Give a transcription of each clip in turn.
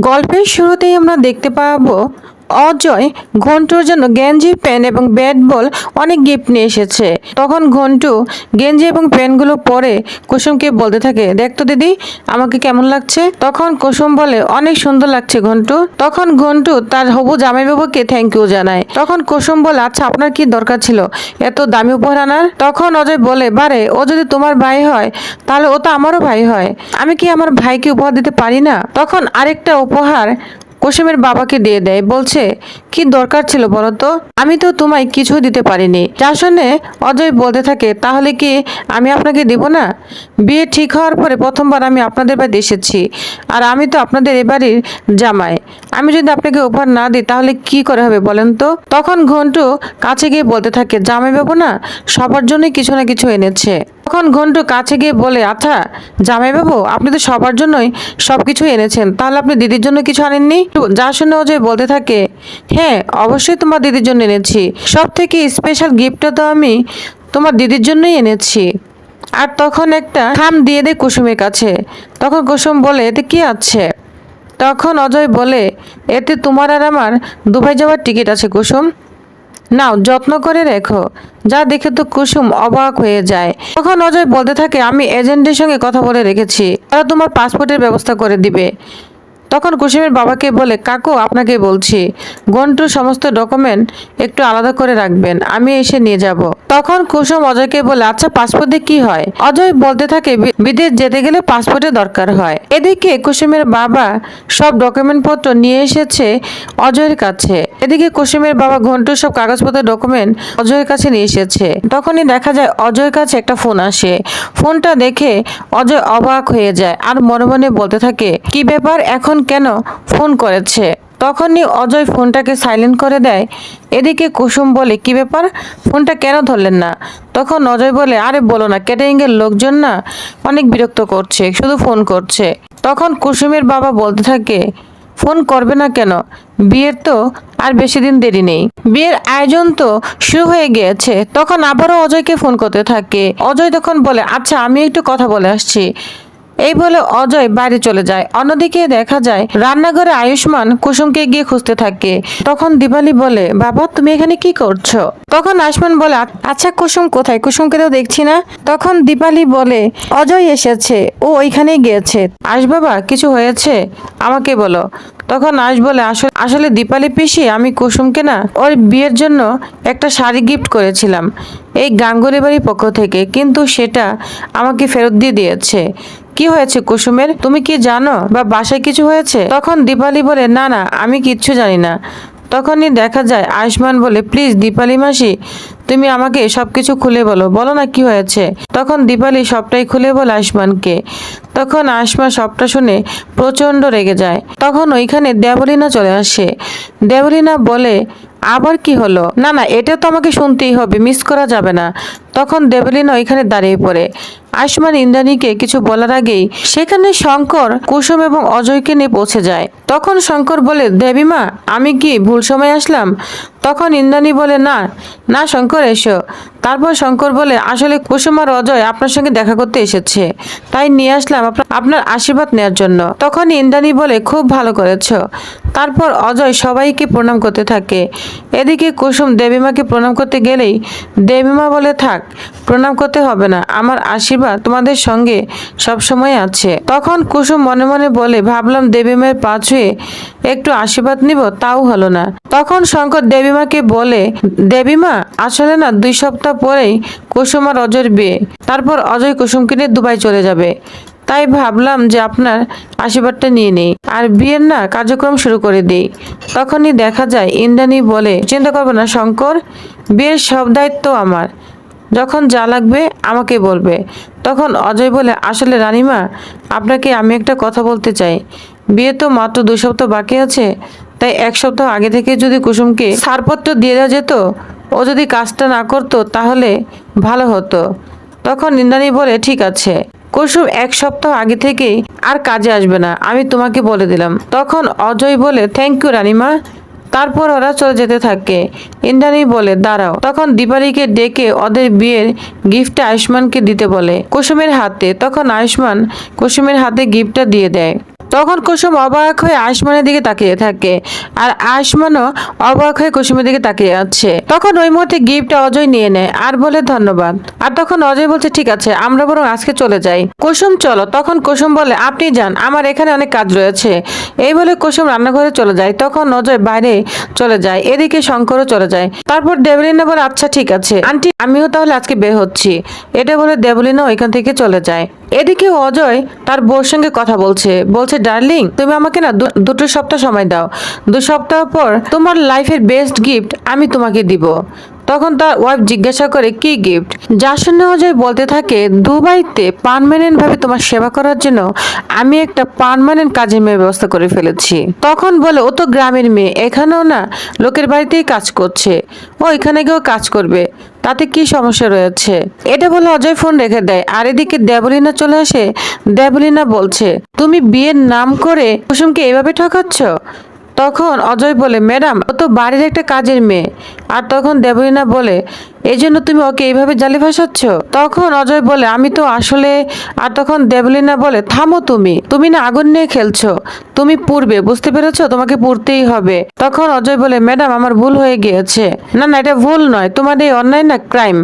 গল্পের শুরুতেই আমরা দেখতে পাবো অজয় ঘন্টুর জন্য গেঞ্জি, প্যান্ট এবং ব্যাট বল অনেক গিফট নিয়ে এসেছে। তখন ঘন্টু গেঞ্জি এবং প্যান্টগুলো পরে কুসুমকে বলতে থাকে দেখতো দিদি, আমাকে কেমন লাগছে? তখন কুসুম বলে, অনেক সুন্দর লাগছে ঘন্টু। তখন ঘন্টু তার হবু জামাইবাবুকে থ্যাংক ইউ জানায়। তখন কুসুম বলে আচ্ছা আপনার কি দরকার ছিল? এত দামি উপহার আনার? তখন অজয় বলে, বারে, ও যদি তোমার ভাই হয়, তাহলে ও তো আমারও ভাই হয়। আমি কি আমার ভাইকে উপহার দিতে পারি না? তখন আরেকটা উপহার কুসুমের বাবাকে দিয়ে দেয়, বলছে, কি দরকার ছিল বলো তো আমি তো তোমায় কিছু দিতে পারিনি। যা শুনে অজয় বলতে থাকে, তাহলে কি আমি আপনাকে দিব না? বিয়ে ঠিক হওয়ার পরে প্রথমবার আমি আপনাদের বাড়িতে এসেছি, আর আমি তো আপনাদের এবাড়ির জামাই। আমি যদি আপনাকে উপহার না দিই, তাহলে কি করে হবে বলেন তো? তখন ঘন্টু কাছে গিয়ে বলতে থাকে জামাই বাবু না, সবার জন্যই কিছু না কিছু এনেছে। তখন ঘন্টু কাছে গিয়ে বলে আচ্ছা জামাইবাবু, আপনি তো সবার জন্যই সব কিছু এনেছেন। তাহলে আপনি দিদির জন্য কিছু আনেননি? যা শুনে অজয় বলতে থাকে হ্যাঁ অবশ্যই তোমার দিদির জন্য এনেছি। সব থেকে স্পেশাল গিফটটা তো আমি তোমার দিদির জন্যই এনেছি। আর তখন একটা খাম দিয়ে দেয় কুসুমের কাছে। তখন কুসুম বলে, এতে কি আছে? তখন অজয় বলে, এতে তোমার আর আমার দুবাই যাওয়ার টিকিট আছে কুসুম। নাও, যত্ন করে রেখো। যা দেখে তো কুসুম অবাক হয়ে যায়। তখন অজয় বলতে থাকে, আমি এজেন্টের সঙ্গে কথা বলে রেখেছি। তারা তোমার পাসপোর্টের ব্যবস্থা করে দিবে। তখন কুসুমের বাবাকে বলে, কাকু, আপনাকে বলছি গন্টুর সমস্ত ডকুমেন্ট একটু আলাদা করে রাখবেন, আমি এসে নিয়ে যাব। তখন কুসুম অজয়কে বলে আচ্ছা পাসপোর্টে কি হয়? অজয় বলতে থাকে, "বি- বিদেশ যেতে গেলে পাসপোর্টের দরকার হয়। এদিকে কুসুমের বাবা সব ডকুমেন্ট পত্র নিয়ে এসেছে অজয়ের কাছে। এদিকে কুসুমের বাবা ঘন্টুর সব কাগজপত্র, ডকুমেন্ট অজয়ের কাছে নিয়ে এসেছে। তখনই দেখা যায়, অজয়ের কাছে একটা ফোন আসে। ফোনটা দেখে অজয় অবাক হয়ে যায় আর মনে মনে বলতে থাকে, কি ব্যাপার? এখন কেন ফোন করেছে? তখনই অজয় ফোনটাকে সাইলেন্ট করে দেয়। এদিকে কুসুম বলে, কি ব্যাপার? ফোনটা কেন ধরলেন না? তখন অজয় বলে, আরে বলো না ক্যাটারিং এর লোকজন না অনেক বিরক্ত করছে, শুধু ফোন করছে। তখন কুসুমের বাবা বলতে থাকে, ফোন করবে না কেন? বিয়ের তো আর বেশি দিন দেরি নেই। বিয়ের আয়োজন তো শুরু হয়ে গিয়েছে, তখন আবারও অজয়কে ফোন করতে থাকে। অজয় তখন বলে আচ্ছা আমি একটু কথা বলে আসছি। এই বলে অজয় বাইরে চলে যায়। অন্যদিকে দেখা যায়, রান্নাঘরে আয়ুষ্মান কুসুমকে গিয়ে খুঁজতে থাকে। তখন দিবালি বলে, বাবা, তুমি এখানে কি করছ? তখন আয়ুষ্মান বলে আচ্ছা কুসুম কোথায়? কুসুমকে তো দেখছি না। তখন দীপালি বলে, অজয় এসেছে। ও ওইখানেই গিয়েছে। আস বাবা, কিছু হয়েছে? আমাকে বলো। তখন আস বলে, আসলে আসলে দীপালি পিসি, আমি কুসুমকে না, ওর বিয়ের জন্য একটা শাড়ি গিফট করেছিলাম। এই গাঙ্গুলি বাড়ির পক্ষ থেকে। কিন্তু সেটা আমাকে ফেরত দিয়ে দিয়েছে। কি হয়েছে কুসুমের? তুমি কি জানো বা বাসায় কিছু হয়েছে? তখন দীপালি বলে, না না, আমি কিচ্ছু জানি না। তখনই দেখা যায় আয়ুষ্মান বলে, প্লিজ দীপালি মাসি, তুমি আমাকে সব কিছু খুলে বলো বলো না কি হয়েছে? তখন দীপালি সবটাই খুলে বলে আয়ুষ্মানকে। তখন আয়ুষ্মান সবটা শুনে প্রচণ্ড রেগে যায়। তখন ওইখানে দেবলীনা চলে আসে। দেবলীনা বলে আবার কি হলো? না না, এটা তো আমাকে শুনতেই হবে মিস করা যাবে না। তখন দেবলিনা ওইখানে দাঁড়িয়ে পড়ে। আয়ুষ্মান ইন্দ্রাণীকে কিছু বলার আগেই সেখানে শঙ্কর, কুসুম এবং অজয়কে নিয়ে পৌঁছে যায়। তখন শঙ্কর বলে দেবীমা আমি কি ভুল সময় আসলাম? তখন ইন্দ্রাণী বলে, না না, শঙ্কর, এসো। তারপর শঙ্কর বলে, আসলে কুসুম আর অজয় আপনার সঙ্গে দেখা করতে এসেছে। তাই নিয়ে আসলাম আপনার আশীর্বাদ নেওয়ার জন্য। তখন ইন্দ্রাণী বলে, খুব ভালো করেছ। তারপর অজয় সবাইকে প্রণাম করতে থাকে। এদিকে কুসুম দেবীমাকে প্রণাম করতে গেলেই, দেবীমা বলে, থাক, প্রণাম করতে হবে না। আমার আশীর্বাদ তোমাদের সঙ্গে সব সময় আছে। তখন কুসুম মনে মনে বলে, ভাবলাম দেবীমায়ের পা ছুঁয়ে একটু আশীর্বাদ নিব, তাও হলো না। তখন শঙ্কর দেবীমাকে বলে, দেবীমা, আসলে না, দুই সপ্তাহ পরেই কুসুম আর অজয়ের বিয়ে। তারপর অজয় কুসুমকে নিয়ে দুবাই চলে যাবে। তাই ভাবলাম যে আপনার আশীর্বাদটা নিয়ে নেই। আর বিয়ের না কার্যক্রম শুরু করে দিই। তখনই দেখা যায় ইন্দ্রাণী বলে, চিন্তা করবে না, শঙ্কর, বিয়ের সব দায়িত্ব আমার। যখন যা লাগবে আমাকে বলবে। তখন অজয় বলে, আসলে রানীমা, আপনাকে আমি একটা কথা বলতে চাই। বিয়ে তো মাত্র দুই সপ্তাহ বাকি আছে, তাই এক সপ্তাহ আগে থেকে যদি কুসুমকে ছাড়পত্র দিয়ে দেওয়া যেত ও যদি কাজটা না করতো তাহলে ভালো হতো। তখন নিন্দানি বলে, ঠিক আছে। কুসুম এক সপ্তাহ আগে থেকেই আর কাজে আসবে না, আমি তোমাকে বলে দিলাম। তখন অজয় বলে থ্যাংক ইউ রানিমা। তারপর ওরা চলে যেতে থাকে। ইন্দ্রাণী বলে, দাঁড়াও। তখন দীপালিকে ডেকে ওদের বিয়ের গিফটটা আয়ুষ্মানকে দিতে বলে কুসুমের হাতে। তখন আয়ুষ্মান কুসুমের হাতে গিফটটা দিয়ে দেয়। তখন কুসুম অবাক হয়ে আয়ুষ্মানের দিকে তাকিয়ে থাকে আর আয়ুষ্মানও অবাক হয়ে কুসুমের দিকে তাকিয়ে আছে। তখন ওই মুহূর্তে গিফট অজয় নিয়ে নেয় আর বলে, ধন্যবাদ। আর তখন অজয় বলছে, ঠিক আছে, আমরা বরং আজকে চলে যাই। কুসুম, চলো। তখন কুসুম বলে, আপনি যান, আমার এখানে অনেক কাজ রয়েছে। এই বলে কুসুম রান্নাঘরে চলে যায়। তখন অজয় বাইরে চলে যায়, এদিকে শঙ্করও চলে যায়। তারপর দেবলিনা বলে আচ্ছা ঠিক আছে। আন্টি, আমিও তাহলে আজকে বের হচ্ছি। এটা বলে দেবলিনা ওইখান থেকে চলে যায়। এদিকে অজয় তার বউর সঙ্গে কথা বলছে। বলছে, ডার্লিং, তুমি আমাকে না দুটো সপ্তাহ সময় দাও। দু সপ্তাহ পর তোমার লাইফের বেস্ট গিফট আমি তোমাকে দিব। তখন তার ওয়াইফ জিজ্ঞাসা করে, কি গিফট? যার শুনে অজয় বলতে থাকে, দুবাইতে পার্মানেন্ট ভাবে তোমার সেবা করার জন্য আমি একটা পার্মানেন্ট কাজের মেয়ে ব্যবস্থা করে ফেলেছি। তখন বলে, ও তো গ্রামের মেয়ে, এখানেও না লোকের বাড়িতেই কাজ করছে। ও এখানে গিয়েও কাজ করবে। তাতে কি সমস্যা রয়েছে? এটা বলে অজয় ফোন রেখে দেয়। আর এদিকে দেবলিনা চলে আসে। দেবলিনা বলছে, তুমি বিয়ের নাম করে কুসুমকে এভাবে ঠকাচ্ছ? তখন অজয় বলে, ম্যাডাম, ও তো বাড়ির একটা কাজের মেয়ে। আর তখন দেবলীনা বলে এই জন্য তুমি ওকে এইভাবে জালি ফাঁসাচ্ছ তখন অজয় বলে, আমি তো আসলে আর তখন দেবলীনা বলে, থামো তুমি তুমি না আগুন নিয়ে খেলছো, তুমি পূর্বে বুঝতে পেরেছ? তোমাকে পড়তেই হবে। তখন অজয় বলে, ম্যাডাম, আমার ভুল হয়ে গিয়েছে। না না, এটা ভুল নয়, তোমার এই অন্যায় না ক্রাইম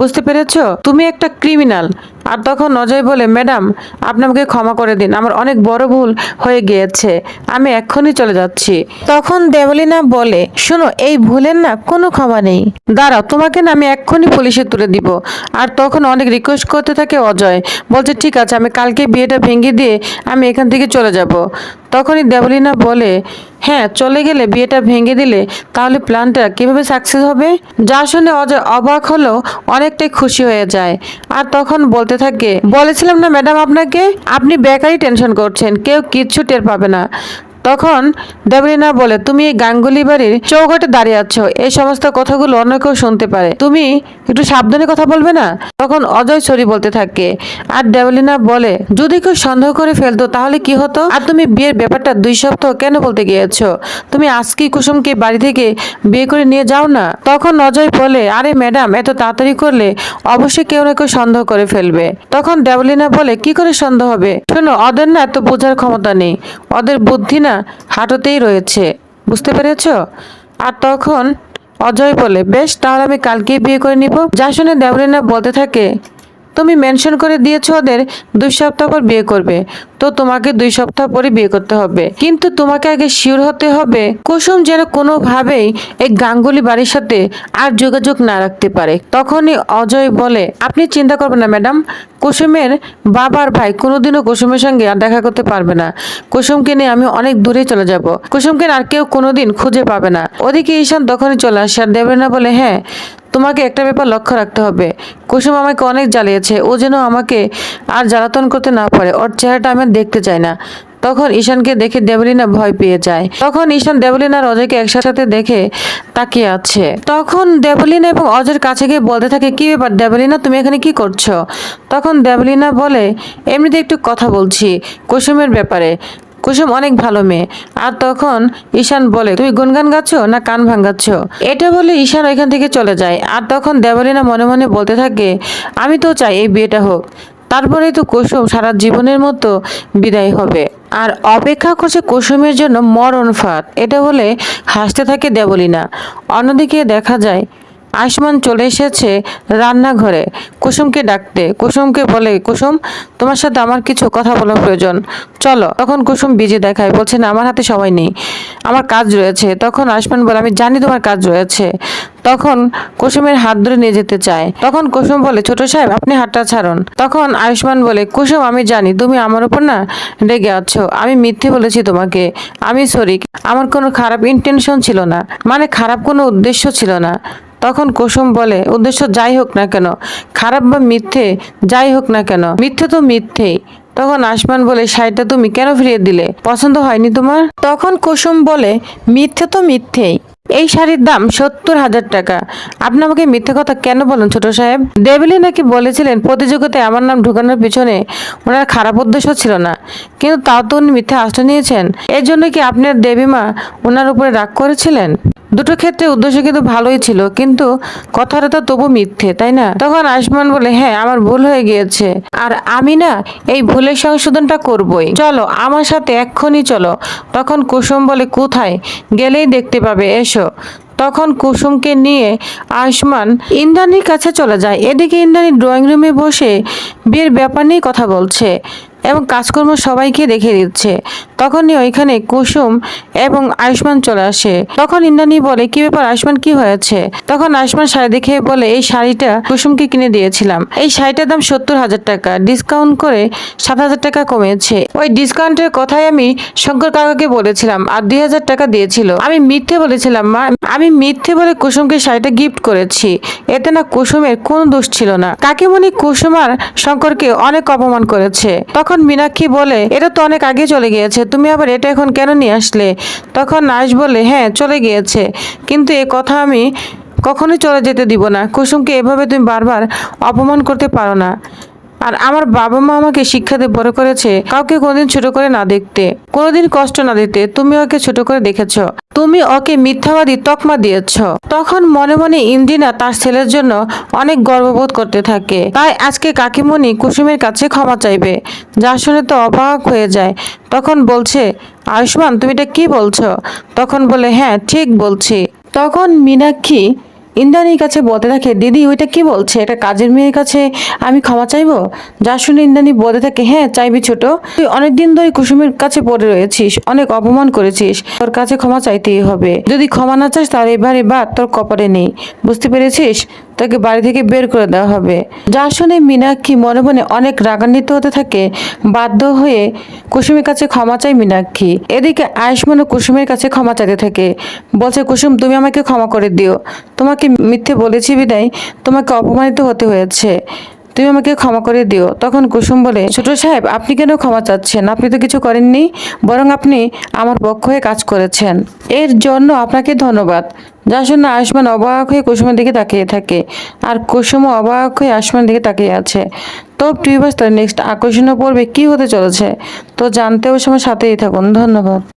বুঝতে পেরেছ? তুমি একটা ক্রিমিনাল আর তখন অজয় বলে, ম্যাডাম আপনাকে ক্ষমা করে দিন, আমার অনেক বড় ভুল হয়ে গিয়েছে, আমি এক্ষুনি চলে যাচ্ছি। তখন দেবলিনা বলে, শোনো, এই ভুলের না কোনো ক্ষমা নেই। দাঁড়াও, তোমাকে না আমি এক্ষুনি পুলিশে তুলে দিব। আর তখন অনেক রিকোয়েস্ট করতে থাকে অজয়, বলছে, ঠিক আছে, আমি কালকে বিয়েটা ভেঙে দিয়ে আমি এখান থেকে চলে যাব। তখনই দেবলিনা বলে হ্যাঁ চলে গেলে বিয়েটা ভেঙে দিলে তাহলে প্ল্যানটা কীভাবে সাকসেস হবে? যা শুনে অজয় অবাক হলো অনেকটাই খুশি হয়ে যায়। আর তখন বলতে থাকে, বলেছিলাম না ম্যাডাম আপনাকে? আপনি বেকারই টেনশন করছেন, কেউ কিচ্ছু টের পাবে না। তখন দেবরিনা বলে, তুমি এই গাঙ্গুলি বাড়ির চৌঘাটে দাঁড়িয়ে আছো। এই সমস্ত কথাগুলো অন্য কেউ শুনতে পারে। তুমি একটু সাবধানে কথা বলবে না? তখন অজয় সরি বলতে থাকে। আর দেবলিনা বলে, যদি কেউ সন্দেহ করে ফেলতো তাহলে কি হতো? আর তুমি বিয়ের ব্যাপারটা দুই সপ্তাহ কেন বলতে গিয়েছো? তুমি আজকেই কুসুমকে বাড়ি থেকে বিয়ে করে নিয়ে যাও না? তখন অজয় বলে, আরে ম্যাডাম, এত তাড়াতাড়ি করলে অবশ্যই কেউ না কেউ সন্দেহ করে ফেলবে। তখন দেবলিনা বলে, কি করে সন্দেহ হবে? শোনো, ওদের না এত বোঝার ক্ষমতা নেই। ওদের বুদ্ধি না হাঁটুতেই রয়েছে। বুঝতে পেরেছ? আর তখন অজয় বলে, বেশ, তাহলে আমি কালকেই বিয়ে করে নিব। যা শুনে দেবলিনা বলতে থাকে, তুমি মেনশন করে দিয়েছ ওদের দুই সপ্তাহ পর বিয়ে করবে। তো তোমাকে দুই সপ্তাহ পরে বিয়ে করতে হবে। কিন্তু তোমাকে আগে শিওর হতে হবে, কুসুম যেন কোনোভাবেই এই গাঙ্গুলি বাড়ির সাথে আর যোগাযোগ না রাখতে পারে। তখনই অজয় বলে, আপনি চিন্তা করবেন না, ম্যাডাম। কুসুমের বাবার ভাই কোনোদিনও কুসুমের সঙ্গে আর দেখা করতে পারবে না। কুসুমকে নিয়ে আমি অনেক দূরে চলে যাব। কুসুমকে আর কেউ কোনোদিন খুঁজে পাবে না। ওদিকে ঈশান তখনই চলে আসে আর দেবে না বলে হ্যাঁ তোমাকে একটা ব্যাপার লক্ষ্য রাখতে হবে। কুসুম আমাকে অনেক জ্বালিয়েছে। ও যেন আমাকে আর জ্বালাতন করতে না পারে। ওর চেহারাটা আমি দেখতে চাই না। তখন ঈশানকে দেখে দেবলিনা ভয় পেয়ে যায়। তখন ঈশান দেবলিনা আর অজয়কে একসাথে দেখে তাকিয়ে আছে। তখন দেবলিনা এবং অজয়ের কাছে গিয়ে বলতে থাকে, কি ব্যাপার দেবলিনা, তুমি এখানে কি করছ? তখন দেবলিনা বলে, এমনিতে একটু কথা বলছি, কুসুমের ব্যাপারে। কুসুম অনেক ভালো মেয়ে। আর তখন ঈশান বলে, তুমি গুনগান গাচ্ছ না কান ভাঙ্গাচ্ছ এটা বলে ঈশান ওইখান থেকে চলে যায়। আর তখন দেবলিনা মনে মনে বলতে থাকে, আমি তো চাই এই বিয়েটা হোক। তারপরেই তো কুসুম সারা জীবনের মতো বিদায় হবে। আর অপেক্ষা করছে কুসুমের জন্য মরণ ফাঁদ। এটা বলে হাসতে থাকে দেবলীনা। অন্যদিকে দেখা যায় আয়ুষ্মান চলে এসেছে রান্নাঘরে। কুসুমকে ডাকতে, কুসুমকে বলে, কুসুম, তোমার সাথে আমার কিছু কথা বলা প্রয়োজন। চলো। তখন কুসুম বিজে দেখায়, বলছে, না, আমার হাতে সময় নেই। আমার কাজ রয়েছে। তখন আয়ুষ্মান বলে, আমি জানি তোমার কাজ রয়েছে। তখন কুসুমের হাত ধরে নিয়ে যেতে চায়। তখন কুসুম বলে, ছোট সাহেব, আপনি হাতটা ছাড়ুন। তখন আয়ুষ্মান বলে, কুসুম, আমি জানি, তুমি আমার উপর না রেগে আছো। আমি মিথ্যে বলেছি তোমাকে। আমি সরি। আমার কোনো খারাপ ইন্টেনশন ছিল না। মানে খারাপ কোনো উদ্দেশ্য ছিল না। তখন কুসুম বলে, উদ্দেশ্য যাই হোক না কেন, খারাপ বা মিথ্যে, যাই হোক না কেন, মিথ্যে তো মিথ্যেই। তখন আসমান বলে, শাড়িটা তুমি কেন ফিরিয়ে দিলে, পছন্দ হয়নি তোমার? তখন কুসুম বলে, মিথ্যে তো মিথ্যেই। এই শাড়ির দাম সত্তর হাজার টাকা। আপনি আমাকে মিথ্যে কথা কেন বলেন ছোট সাহেব? দেবলি নাকি বলেছিলেন, প্রতিযোগিতায় আমার নাম ঢুকানোর পিছনে ওনার খারাপ উদ্দেশ্য ছিল না, কিন্তু তাও তো উনি মিথ্যে আশ্রয় নিয়েছেন। এর জন্য কি আপনার দেবীমা ওনার উপরে রাগ করেছিলেন? দুটো ক্ষেত্রে উদ্দেশ্য কিন্তু ভালোই ছিল, কিন্তু কথাটা তো তবু মিথ্যে, তাই না? তখন আসমান বলে হ্যাঁ আমার ভুল হয়ে গিয়েছে। আর আমি না এই ভুলের সংশোধনটা করবই। চলো, আমার সাথে এক্ষুনি চলো। তখন কুসুম বলে, কোথায়? গেলেই দেখতে পাবে, এসো। তখন কুসুমকে নিয়ে আয়ুষ্মান ইন্দ্রাণীর কাছে চলে যায়। এদিকে ইন্দ্রাণী ড্রয়িং রুমে বসে বিয়ের ব্যাপার নিয়ে কথা বলছে এবং কাজকর্ম সবাইকে দেখে দিচ্ছে। তখনই ওইখানে কুসুম এবং আয়ুষ্মান চলে আসে। তখন ইন্দ্রাণী বলে, কি ব্যাপার আয়ুষ্মান, কি হয়েছে? তখন আয়ুষ্মান শাড়ি দেখে বলে, এই শাড়িটা কুসুমকে কিনে দিয়েছিলাম। এই শাড়িটার দাম সত্তর হাজার টাকা। ডিসকাউন্ট করে সাত হাজার টাকা কমেছে। ওই ডিসকাউন্টের কথাই আমি শঙ্কর কাকাকে বলেছিলাম, আর দুই হাজার টাকা দিয়েছিল। আমি মিথ্যে বলেছিলাম, মা। আমি মিথ্যে বলে কুসুমকে শাড়িটা গিফট করেছি। এতে না কুসুমের কোনো দোষ ছিল না। কাকিমণি কুসুম আর শঙ্করকে অনেক অপমান করেছে। তখন মীনাক্ষী বলে, এটা তো অনেক আগে চলে গিয়েছে, তুমি আবার এটা এখন কেন নিয়ে আসলে? তখন নাইস বলে হ্যাঁ চলে গিয়েছে। কিন্তু এ কথা আমি কখনোই চলে যেতে দিব না। কুসুমকে এভাবে তুমি বারবার অপমান করতে পারো না। আর আমার বাবা মা আমাকে শিক্ষা দিয়ে বড় করেছে, কাউকে কোনোদিন ছোট করে না দেখতে। কোনোদিন কষ্ট না দিতে, তুমি ওকে ছোট করে দেখেছ। তুমি ওকে মিথ্যাবাদী তকমা দিয়েছ। তখন মনে মনে ইন্দিনা তার ছেলের জন্য অনেক গর্ববোধ করতে থাকে। তাই আজকে কাকিমণি কুসুমের কাছে ক্ষমা চাইবে। যা শুনে তো অবাক হয়ে যায়। তখন বলছে, আয়ুষ্মান, তুমি এটা কি বলছো? তখন বলে হ্যাঁ ঠিক বলছি। তখন মীনাক্ষী ইন্দ্রাণীর কাছে বলতে থাকে, দিদি, ওইটা কি বলছে? একটা কাজের মেয়ের কাছে আমি ক্ষমা চাইব? যা শুনে ইন্দ্রাণী বলতে থাকে হ্যাঁ চাইবি ছোট। তুই অনেকদিন ধরে কুসুমের কাছে পড়ে রয়েছিস, অনেক অপমান করেছিস। তোর কাছে ক্ষমা চাইতেই হবে। যদি ক্ষমা না চাস, তাহলে এবারে বা তোর কপালে নেই। বুঝতে পেরেছিস? তোকে বাড়ি থেকে বের করে দেওয়া হবে। যা শুনে মীনাক্ষী মনে মনে অনেক রাগান্বিত হতে থাকে, বাধ্য হয়ে কুসুমের কাছে ক্ষমা চায় মীনাক্ষী। এদিকে আয়ুষ্মান ও কুসুমের কাছে ক্ষমা চাইতে থাকে। বলছে, কুসুম, তুমি আমাকে ক্ষমা করে দিও। তোমাকে মিথ্যে বলেছি বিদায়। তোমাকে অপমানিত হতে হয়েছে। তুমি আমাকে ক্ষমা করে দিও। তখন কুসুম বলে, ছোট সাহেব, আপনি কেন ক্ষমা চাচ্ছেন? আপনি তো কিছু করেননি, বরং আপনি আমার পক্ষ হয়ে কাজ করেছেন। এর জন্য আপনাকে ধন্যবাদ। যা শুনে আয়ুষ্মান অবাক হয়ে কুসুমের দিকে তাকিয়ে থাকে, আর কুসুমও অবাক হয়ে আয়ুষ্মানের দিকে তাকিয়ে আছে। তো টিউবাস তার নেক্সট আকর্ষণীয় পড়বে কি হতে চলেছে, তো জানতে ওই সময় সাথেই থাকুন। ধন্যবাদ।